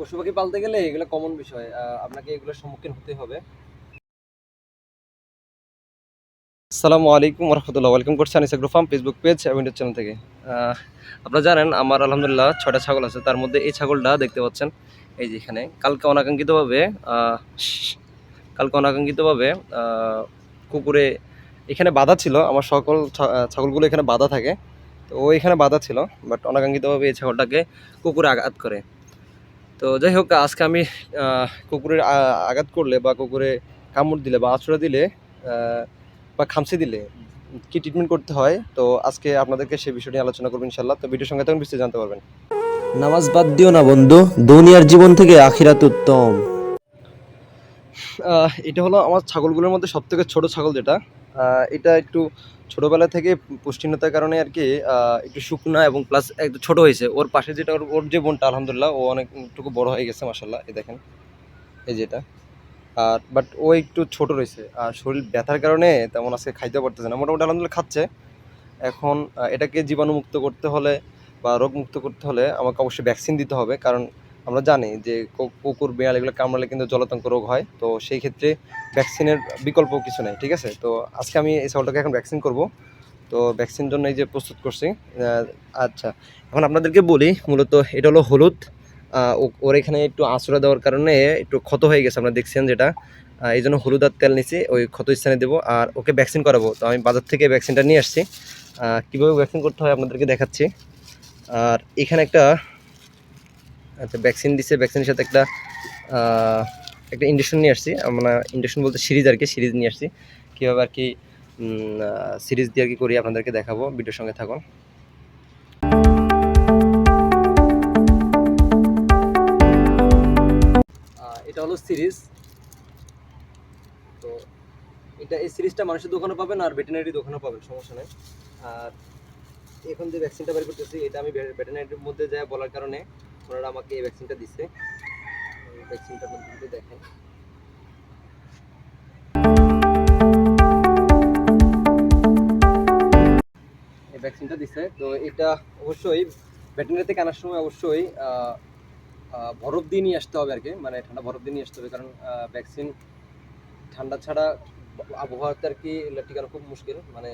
পশু পাখি পালতে গেলে এগুলো কমন বিষয় আপনাকে এগুলোর সম্মুখীন হতে হবে। আসসালামু আলাইকুম রহমতুল্লাহ ওয়েলকাম করছি Anis agro farm Facebook page এবং ইউটিউব চ্যানেল থেকে। আপনারা জানেন আমার আলহামদুলিল্লাহ ছয়টা ছাগল আছে, তার মধ্যে এই ছাগলটা দেখতে পাচ্ছেন, এই যে এখানে। কালকে অনাকাঙ্ক্ষিতভাবে কালকে অনাকাঙ্ক্ষিতভাবে কুকুরে এখানে বাধা ছিল, আমার সকল ছাগলগুলো এখানে বাধা থাকে। তো ও এখানে বাধা ছিল বাট অনাকাঙ্ক্ষিতভাবে এই ছাগলটাকে কুকুরে আঘাত করে। তো যাই হোক আজকে আমি কুকুরের আঘাত করলে বা কুকুরে কামড় দিলে বা আঁচড়া দিলে বা খামচি দিলে কি ট্রিটমেন্ট করতে হয়? তো আজকে আপনাদেরকে সেই বিষয় নিয়ে আলোচনা করব ইনশাল্লাহ তো ভিডিওর সঙ্গে তখন বিস্তারিত জানতে পারবেন। নামাজ বাদ দিও না বন্ধু দুনিয়ার জীবন থেকে আখিরাত উত্তম। এটা হলো আমার ছাগলগুলোর মধ্যে সব থেকে ছোটো ছাগল যেটা। এটা একটু ছোটোবেলা থেকে পুষ্টিহীনতার কারণে আর কি একটু শুকনা এবং প্লাস একটু ছোট হয়েছে। ওর পাশে যেটা ওর ওর যে বোনটা, আলহামদুলিল্লাহ, ও অনেকটুকু বড় হয়ে গেছে মাসাল্লাহ এই দেখেন। এই যেটা আর বাট ও একটু ছোট রয়েছে। আর শরীর ব্যথার কারণে তেমন আজকে খাইতে পারতেছে না। মোটামুটি আলহামদুলিল্লাহ খাচ্ছে। এখন এটাকে জীবাণুমুক্ত করতে হলে বা রোগমুক্ত করতে হলে আমাকে অবশ্যই ভ্যাকসিন দিতে হবে। কারণ আমরা জানি যে কুকুর বিড়াল এগুলো কামড়ালে কিন্তু জলাতঙ্ক রোগ হয়। তো সেই ক্ষেত্রে ভ্যাকসিনের বিকল্প কিছু নেই, ঠিক আছে? তো আজকে আমি এই ছাগলটাকে এখন ভ্যাকসিন করব। তো ভ্যাকসিন জন্য এই যে প্রস্তুত করছি আচ্ছা। এখন আপনাদেরকে বলি, মূলত এটা হলো হলুদ। ওর এখানে একটু আঁচড়া দেওয়ার কারণে একটু ক্ষত হয়ে গেছে, আপনারা দেখছেন যেটা। এই জন্য হলুদ আর তেল নিচ্ছি ওই ক্ষত স্থানে দেবো। আর ওকে ভ্যাকসিন করাবো। তো আমি বাজার থেকে ভ্যাকসিনটা নিয়ে আসছি। কীভাবে ভ্যাকসিন করতে হয় আপনাদেরকে দেখাচ্ছি। আর এখানে একটা আচ্ছা ভ্যাকসিন দিছে ভ্যাকসিনের সাথে একটা একটা ইন্ডেকশন নিয়ে আসছি। আমরা ইন্ডেকশন বলতে সিরিজ আর কি, সিরিজ নিয়ে আসছি। কীভাবে আর কি সিরিজ দিয়ে আর কি করি আপনাদেরকে দেখাবো, ভিডিওর সঙ্গে থাকুন। এটা হলো সিরিজ। তো এটা, এই সিরিজটা মানুষের দোকানে পাবেন আর ভেটেনারি দোকানে পাবেন, সমস্যা নেই। আর এখন যে ভ্যাকসিনটা বের করতেছি, এটা আমি ভেটেনারির মধ্যে যা বলার কারণে ওনারা আমাকে এই ভ্যাকসিনটা দিচ্ছে ভ্যাকসিনটা যদি দেখেন। এই ভ্যাকসিনটা দিচ্ছে তো এটা অবশ্যই ভেটেনারিতে কেনার সময় অবশ্যই বরফ দিয়ে নিয়ে আসতে হবে আর কি। মানে ঠান্ডা বরফ দিয়ে নিয়ে আসতে হবে। কারণ ভ্যাকসিন ঠান্ডা ছাড়া আবহাওয়াতে আর কি টিকানো খুব মুশকিল। মানে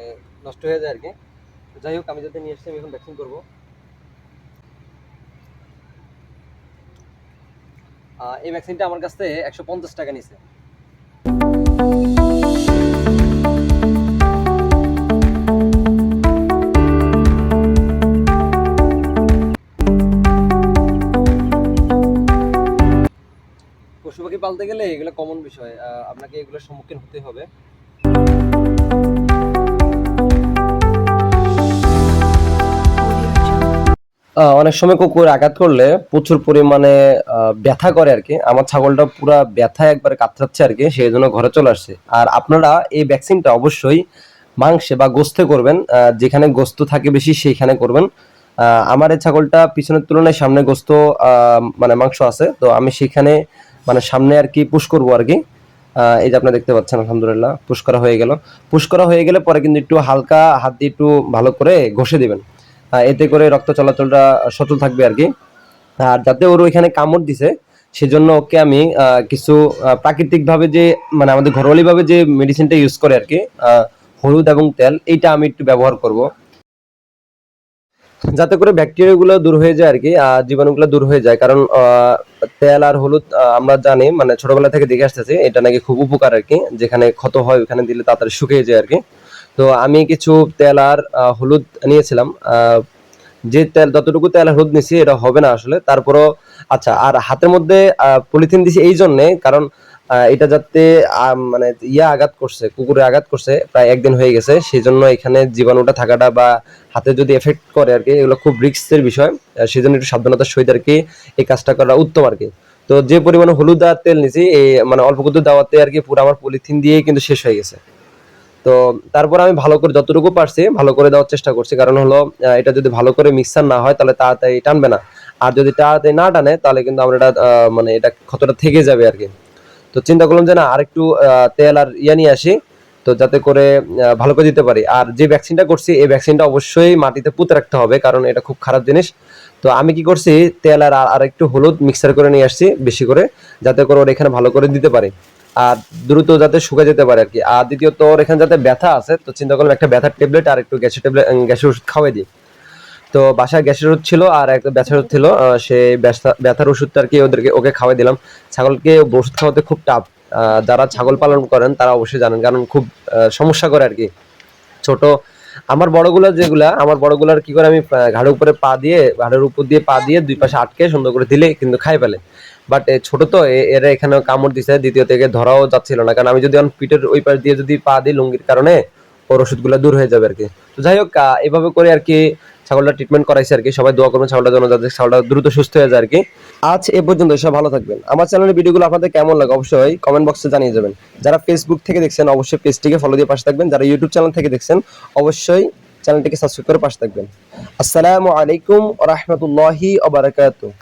নষ্ট হয়ে যায় আর কি। যাই হোক, আমি যাতে নিয়ে এসেছি আমি এখন ভ্যাকসিন করব। এই ভ্যাকসিনটা আমার কাছ থেকে একশো পঞ্চাশ টাকা নিছে। পশু পাখি পালতে গেলে এগুলো কমন বিষয় আপনাকে এগুলোর সম্মুখীন হতে হবে। অনেক সময় কুকুর আঘাত করলে প্রচুর পরিমাণে ব্যথা করে আর কি। আমার ছাগলটা পুরা ব্যথা একবারে কাতরাচ্ছে আর কি, সেই জন্য ঘরে চলে আসছে। আর আপনারা এই ভ্যাকসিনটা অবশ্যই মাংসে বা গোস্তে করবেন যেখানে গোস্ত থাকে বেশি সেইখানে করবেন। আমার এই ছাগলটা পিছনের তুলনায় সামনে গোস্ত মানে মাংস আছে, তো আমি সেখানে মানে সামনে আর কি পুশ করব আর কি। এই যে আপনারা দেখতে পাচ্ছেন, আলহামদুলিল্লাহ, পুশ করা হয়ে গেল। পুশ করা হয়ে গেলে পরে কিন্তু একটু হালকা হাত দিয়ে একটু ভালো করে ঘষে দিবেন। এতে করে রক্ত চলাচলটা সচল থাকবে আর কি। আর যাতে ওর ওইখানে কামড় দিছে, সেজন্য ওকে আমি কিছু প্রাকৃতিকভাবে যে মানে আমাদের ঘরোয়ালিভাবে যে মেডিসিনটা ইউজ করে আর কি হলুদ এবং তেল, এইটা আমি একটু ব্যবহার করব। যাতে করে ব্যাকটেরিয়াগুলো দূর হয়ে যায় আর কি আর জীবাণুগুলো দূর হয়ে যায়। কারণ তেল আর হলুদ আমরা জানি মানে ছোটবেলা থেকে দেখে আসতেছি, এটা নাকি খুব উপকার আর কি, যেখানে ক্ষত হয়, ওখানে দিলে তাড়াতাড়ি শুকিয়ে যায় আর কি। তো আমি কিছু তেল আর হলুদ নিয়েছিলাম। যে তেল, যতটুকু তেল হলুদ নিছি, এটা হবে না আসলে। তারপরও আচ্ছা আর হাতের মধ্যে পলিথিন দিছি এই জন্যে, কারণ এটা যাতে মানে ইয়া আঘাত করছে, কুকুরে আঘাত করছে, প্রায় একদিন হয়ে গেছে। সেই জন্য এখানে জীবাণুটা থাকাটা বা হাতে যদি এফেক্ট করে আর কি, এগুলো খুব রিস্কের বিষয়। সেই জন্য একটু সাবধানতার সহিত আর কি, এই কাজটা করা উত্তম আর কি। তো যে পরিমাণে হলুদ আর তেল নিছি এই মানে অল্প কিছু দাওয়াতে আর কি পুরো আমার পলিথিন দিয়ে কিন্তু শেষ হয়ে গেছে। তো তারপর আমি ভালো করে যতটুকু পারছি, ভালো করে দেওয়ার চেষ্টা করছি। কারণ হলো এটা যদি ভালো করে মিক্সার না হয়, তাহলে তাড়াতাড়ি টানবে না। আর যদি তাড়াতাড়ি না টানে, তাহলে কিন্তু আমরা এটা মানে এটা ক্ষতটা থেকে যাবে আর কি। তো চিন্তা করলাম যে না, আরেকটু তেল আর ইয়ে নিয়ে আসি, তো যাতে করে ভালো করে দিতে পারি। আর যে ভ্যাকসিনটা করছি, এই ভ্যাকসিনটা অবশ্যই মাটিতে পুঁতে রাখতে হবে, কারণ এটা খুব খারাপ জিনিস। তো আমি কি করছি, তেল আর আর একটু হলুদ মিক্সার করে নিয়ে আসছি, বেশি করে, যাতে করে ওর এখানে ভালো করে দিতে পারে। আর দ্রুত যাতে শুকে যেতে পারে আর কি। আর দ্বিতীয়ত, ওর এখানে যাতে ব্যথা আছে, তো চিন্তা করলাম একটা ব্যথার ট্যাবলেট আর একটু গ্যাসের ট্যাবলেট গ্যাসের ওষুধ খাওয়াই দিই। তো বাসায় গ্যাসের ওষুধ ছিল আর একটা ব্যথার ওষুধ ছিল সেই ব্যথা- ব্যথার ওষুধটা আর কি ওদেরকে ওকে খাওয়াই দিলাম। ছাগলকে ওষুধ খাওয়াতে খুব টাফ যারা ছাগল পালন করেন, তারা অবশ্যই জানেন, কারণ খুব সমস্যা করে আর কি। ছোট আমার বড়গুলো যেগুলা, আমার বড়গুলার কি করে আমি ঘাড়ের উপরে পা দিয়ে, ঘাড়ের উপর দিয়ে পা দিয়ে দুই পাশে আটকে সুন্দর করে দিলে কিন্তু খাই ফেলে। বাট ছোট তো এরা এখানে কামড় দিছে দ্বিতীয় থেকে ধরাও যাচ্ছিল না। কারণ আমি যদি পিঠের ওই পাশ দিয়ে যদি পা দিই লুঙ্গির কারণে, ওর ওষুধগুলো দূর হয়ে যাবে আর কি তো যাই হোক এভাবে করে আর কি ছাগলটা ট্রিটমেন্ট করাইছে আর কি। সবাই দোয়া করবেন ছাগলটা জন্য যাতে ছাগলটা দ্রুত সুস্থ হয়ে যায় আর কি। আজ এ পর্যন্ত সব ভালো থাকবেন। আমার চ্যানেলের ভিডিওগুলো আপনাদের কেমন লাগে অবশ্যই কমেন্ট বক্সে জানিয়ে যাবেন। যারা ফেসবুক থেকে দেখছেন, অবশ্যই পেজটিকে ফলো দিয়ে পাশে থাকবেন। যারা ইউটিউব চ্যানেল থেকে দেখছেন, অবশ্যই চ্যানেলটিকে সাবস্ক্রাইব করে পাশে থাকবেন। আসসালামু আলাইকুম রহমতুল্লাহি ওবারাকাতুহ